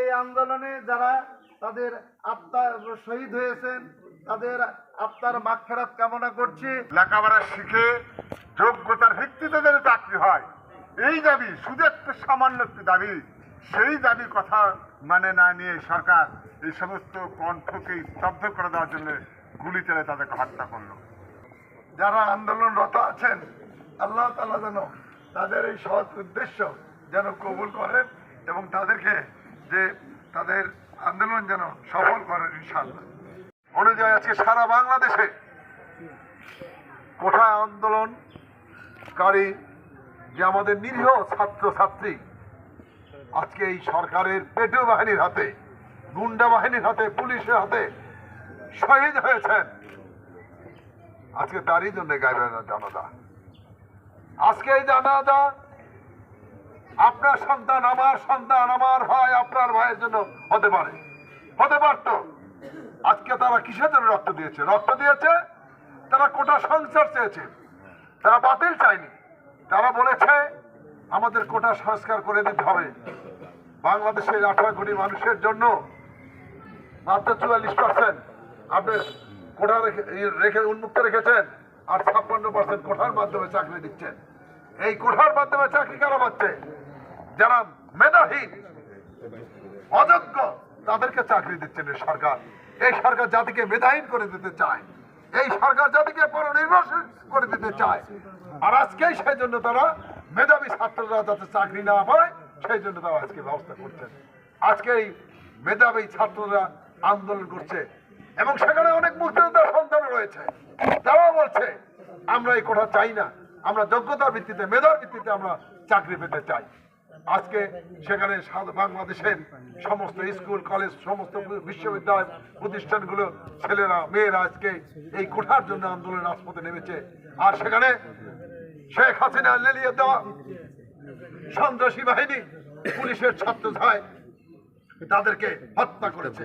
এই আন্দোলনে যারা তাদের আত্মা শহীদ হয়েছেন, তাদের আত্মার মাগফেরাত কামনা করছি। লেখাপড়া শিখে যোগ্যতার ভিত্তিতে যেন চাকরি হয়, এই দাবি শুধু একটা সামান্য একটি দাবি, সেই দাবি কথা মানে না নিয়ে সরকার এই সমস্ত কণ্ঠকে স্তব্ধ করে দেওয়ার জন্য গুলি চলে তাদেরকে হত্যা করল। যারা আন্দোলনরত আছেন, আল্লাহ তালা যেন তাদের এই সৎ উদ্দেশ্য যেন কবুল করেন এবং তাদেরকে যে তাদের আন্দোলন যেন সফল করেন ইনশাল্লাহ অনুযায়ী আজকে সারা বাংলাদেশে কোঠা আন্দোলনকারী যে আমাদের নিরীহ ছাত্র ছাত্রী আজকে এই সরকারের পেটু বাহিনীর হাতে, গুন্ডা বাহিনীর হাতে, পুলিশের হাতে শহীদ হয়েছেন। আজকে তারই জন্য গাইবেন জানাজা আজকে এই জানাজা আপনার সন্তান, আমার সন্তান, আমার ভাই, আপনার ভাইয়ের জন্য হতে পারে। হতে পারত। আজকে তারা কিসের জন্য রক্ত দিয়েছে? রক্ত দিয়েছে, তারা কোটা সংস্কার চেয়েছে। তারা বাতিল চায়নি। তারা বলেছে, আমাদের কোটা সংস্কার করে দিতে হবে। বাংলাদেশের আঠারো কোটি মানুষের জন্য মাত্র চুয়াল্লিশ পার্সেন্ট আপনি রেখে রেখে উন্মুক্ত রেখেছেন। আর ছাপ্পান্ন পার্সেন্ট কোঠার মাধ্যমে চাকরি দিচ্ছেন এই কোঠার মাধ্যমে চাকরি কারা পাচ্ছে? যারা মেধাহীন, অযোগ্য, তাদেরকে চাকরি দিচ্ছেন এই সরকার। এই সরকার জাতিকে মেধাহীন করে দিতে চায়। এই সরকার জাতিকে পরনির্ভরশীল করে দিতে চায়। আর আজকেই সেই জন্য তারা মেধাবী ছাত্ররা যাতে চাকরি না পায় সেই জন্য তারা আজকে ব্যবস্থা করছেন। আজকে এই মেধাবী ছাত্ররা আন্দোলন করছে। এবং সেখানে অনেক মুক্তিযোদ্ধার রয়েছে তারাও বলছে, আমরা এই কোঠা চাই না। আমরা যোগ্যতার ভিত্তিতে, মেধার ভিত্তিতে আমরা চাকরি পেতে চাই। আজকে সেখানে বাংলাদেশের সমস্ত স্কুল, কলেজ, সমস্ত বিশ্ববিদ্যালয় প্রতিষ্ঠানগুলো ছেলেরা, মেয়েরা আজকে এই কোঠার জন্য আন্দোলন রাজপথে নেমেছে। আর সেখানে শেখ হাসিনা লেলিয়ে দেওয়া সন্ত্রাসী বাহিনী পুলিশের ছাত্র তাদেরকে হত্যা করেছে।